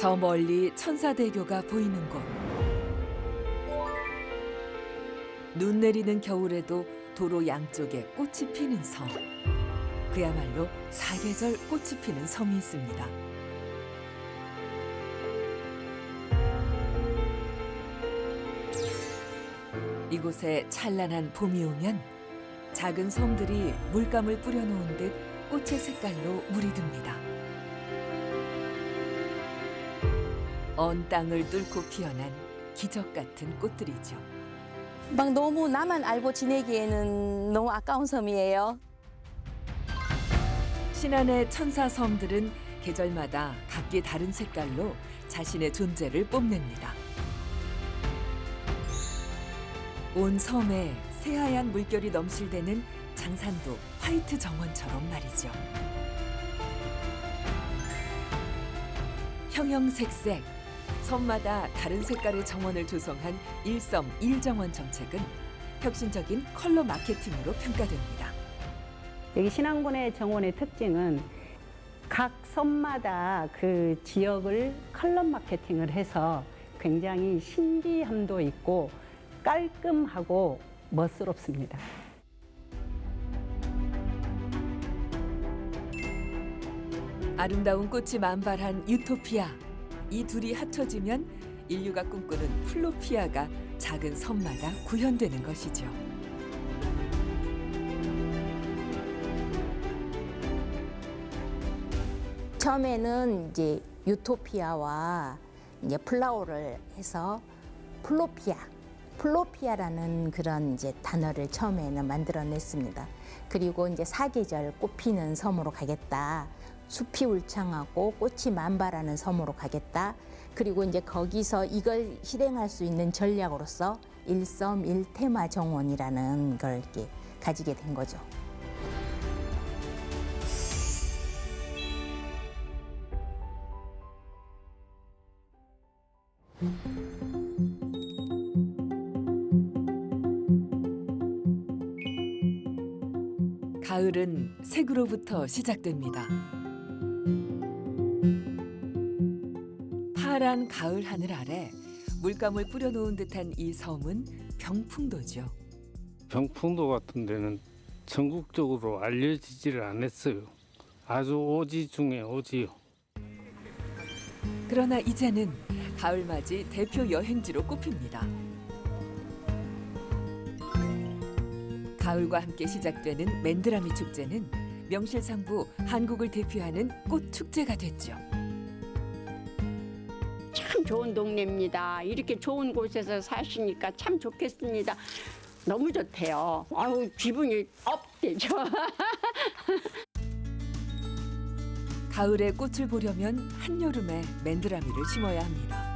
저 멀리 천사대교가 보이는 곳. 눈 내리는 겨울에도 도로 양쪽에 꽃이 피는 섬. 그야말로 사계절 꽃이 피는 섬이 있습니다. 이곳에 찬란한 봄이 오면 작은 섬들이 물감을 뿌려놓은 듯 꽃의 색깔로 물이 듭니다. 언 땅을 뚫고 피어난 기적 같은 꽃들이죠. 막 너무 나만 알고 지내기에는 너무 아까운 섬이에요. 신안의 천사 섬들은 계절마다 각기 다른 색깔로 자신의 존재를 뽐냅니다. 온 섬에 새하얀 물결이 넘실대는 장산도 화이트 정원처럼 말이죠. 형형색색 섬마다 다른 색깔의 정원을 조성한 일섬 일정원 정책은 혁신적인 컬러 마케팅으로 평가됩니다. 여기 신안군의 정원의 특징은 각 섬마다 그 지역을 컬러 마케팅을 해서 굉장히 신비함도 있고 깔끔하고 멋스럽습니다. 아름다운 꽃이 만발한 유토피아. 이 둘이 합쳐지면 인류가 꿈꾸는 플로피아가 작은 섬마다 구현되는 것이죠. 처음에는 이제 유토피아와 이제 플라워를 해서 플로피아, 플로피아라는 그런 이제 단어를 처음에는 만들어냈습니다. 그리고 이제 사계절 꽃피는 섬으로 가겠다. 숲이 울창하고 꽃이 만발하는 섬으로 가겠다. 그리고 이제 거기서 이걸 실행할 수 있는 전략으로서 일섬 일테마 정원이라는 걸 이렇게 가지게 된 거죠. 가을은 색으로부터 시작됩니다. 파란 가을 하늘 아래 물감을 뿌려놓은 듯한 이 섬은 병풍도죠. 병풍도 같은 데는 전국적으로 알려지지를 않았어요. 아주 오지 중에 오지요. 그러나 이제는 가을맞이 대표 여행지로 꼽힙니다. 가을과 함께 시작되는 맨드라미 축제는 명실상부 한국을 대표하는 꽃 축제가 됐죠. 참 좋은 동네입니다. 이렇게 좋은 곳에서 사시니까 참 좋겠습니다. 너무 좋대요. 아유 기분이 업되죠. 가을에 꽃을 보려면 한여름에 맨드라미를 심어야 합니다.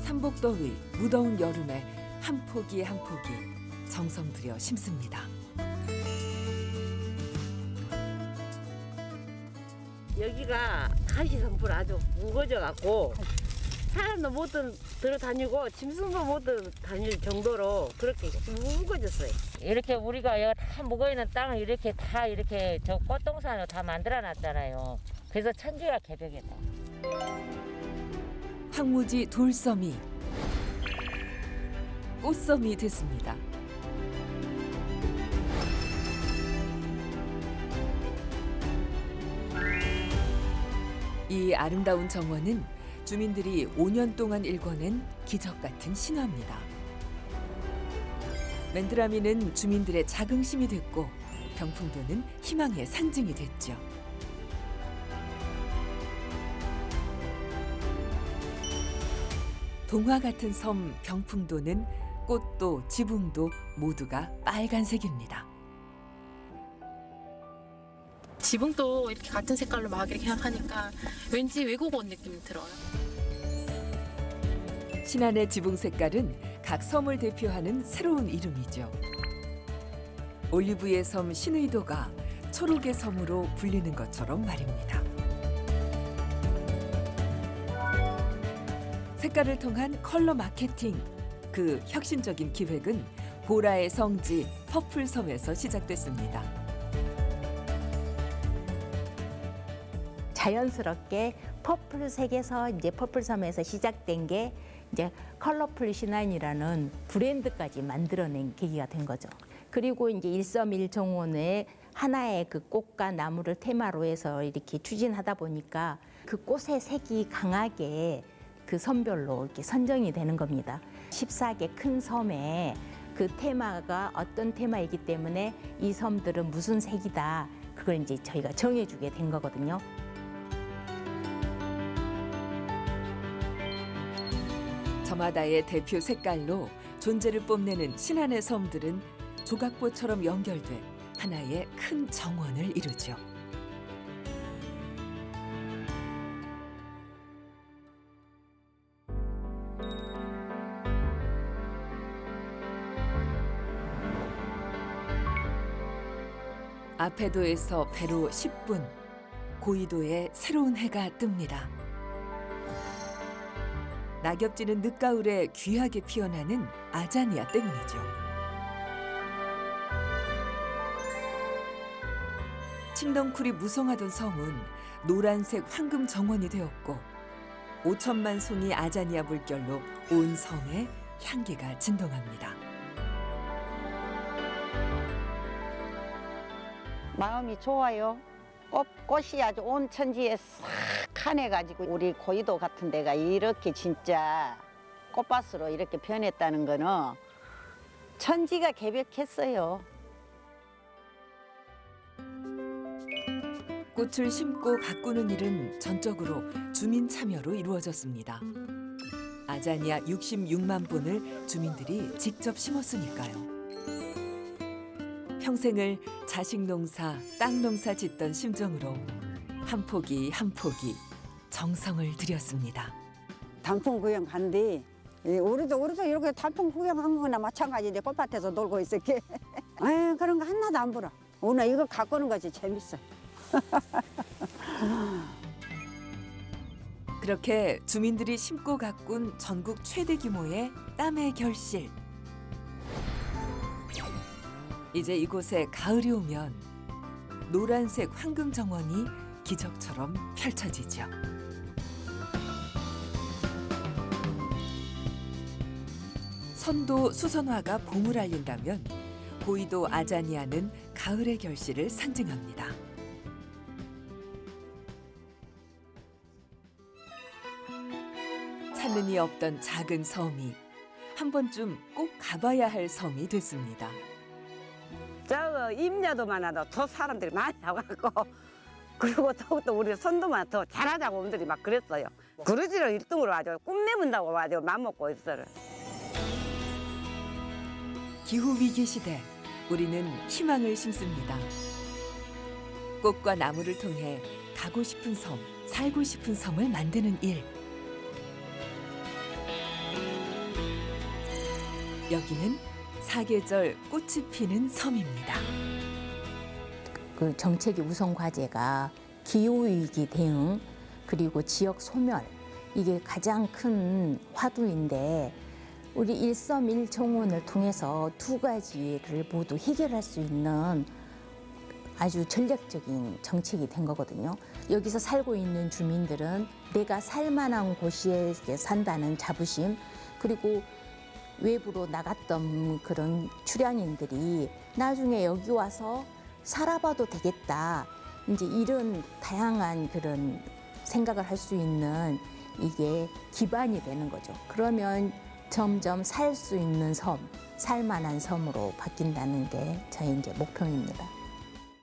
삼복더위, 무더운 여름에 한 포기 한 포기 정성 들여 심습니다. 여기가 가시 선풀 아주 무거져 갖고 사람도 못 들어 다니고 짐승도 못 들어 다닐 정도로 그렇게 무거졌어요. 이렇게 우리가 여기 다 묵어 있는 땅을 이렇게 다 이렇게 저 꽃동산으로 다 만들어 놨잖아요. 그래서 천지가 개벽이다. 황무지 돌섬이 꽃섬이 됐습니다. 이 아름다운 정원은 주민들이 5년 동안 일궈낸 기적 같은 신화입니다. 맨드라미는 주민들의 자긍심이 됐고 병풍도는 희망의 상징이 됐죠. 동화 같은 섬 병풍도는 꽃도 지붕도 모두가 빨간색입니다. 지붕도 이렇게 같은 색깔로 막 이렇게 하니까 왠지 외국 온 느낌이 들어요. 신안의 지붕 색깔은 각 섬을 대표하는 새로운 이름이죠. 올리브의 섬 신의도가 초록의 섬으로 불리는 것처럼 말입니다. 색깔을 통한 컬러 마케팅 그 혁신적인 기획은 보라의 성지 퍼플섬에서 시작됐습니다. 자연스럽게 퍼플색에서 이제 퍼플섬에서 시작된 게 이제 컬러풀 신안이라는 브랜드까지 만들어낸 계기가 된 거죠. 그리고 이제 일섬일정원의 하나의 그 꽃과 나무를 테마로 해서 이렇게 추진하다 보니까 그 꽃의 색이 강하게 그 섬별로 이렇게 선정이 되는 겁니다. 14개 큰 섬에 그 테마가 어떤 테마이기 때문에 이 섬들은 무슨 색이다. 그걸 이제 저희가 정해주게 된 거거든요. 저마다의 대표 색깔로 존재를 뽐내는 신안의 섬들은 조각보처럼 연결돼 하나의 큰 정원을 이루죠. 아페도에서 배로 10분, 고이도에 새로운 해가 뜹니다. 낙엽지는 늦가을에 귀하게 피어나는 아자니아 때문이죠. 칭덩쿨이 무성하던 섬은 노란색 황금 정원이 되었고 5천만 송이 아자니아 물결로 온 섬에 향기가 진동합니다. 마음이 좋아요. 꽃, 꽃이 아주 온 천지에 싹 환해가지고 우리 고이도 같은 데가 이렇게 진짜 꽃밭으로 이렇게 변했다는 거는 천지가 개벽했어요. 꽃을 심고 가꾸는 일은 전적으로 주민 참여로 이루어졌습니다. 아자니아 66만 본을 주민들이 직접 심었으니까요. 평생을 자식 농사, 땅 농사 짓던 심정으로 한 포기 한 포기 정성을 들였습니다. 단풍 구경 간뒤 우리도 우리도 이렇게 단풍 구경한 거나 마찬가지인데 꽃밭에서 놀고 있을게. 에이 그런 거 하나도 안 불어. 오늘 이거 가꾸는 것이 재밌어. 그렇게 주민들이 심고 가꾼 전국 최대 규모의 땀의 결실. 이제 이곳에 가을이 오면 노란색 황금 정원이 기적처럼 펼쳐지죠. 선도 수선화가 봄을 알린다면 고이도 아자니아는 가을의 결실을 상징합니다. 찾는 이 없던 작은 섬이 한 번쯤 꼭 가봐야 할 섬이 됐습니다. 임야도 많아도 저 사람들이 많이 와갖고 그리고 더욱더 우리 선도만 더 잘하자고 놈들이 막 그랬어요. 그러지를 1등으로 아주 꿈내문다고 아주 맘먹고 있어요. 기후 위기 시대 우리는 희망을 심습니다. 꽃과 나무를 통해 가고 싶은 섬, 살고 싶은 섬을 만드는 일. 여기는 사계절 꽃이 피는 섬입니다. 그 정책의 우선 과제가 기후 위기 대응 그리고 지역 소멸 이게 가장 큰 화두인데 우리 일섬 일 정원을 통해서 두 가지를 모두 해결할 수 있는 아주 전략적인 정책이 된 거거든요. 여기서 살고 있는 주민들은 내가 살 만한 곳에 산다는 자부심 그리고 외부로 나갔던 그런 출향인들이 나중에 여기 와서 살아봐도 되겠다. 이제 이런 다양한 그런 생각을 할 수 있는 이게 기반이 되는 거죠. 그러면 점점 살 수 있는 섬, 살만한 섬으로 바뀐다는 게 저희 이제 목표입니다.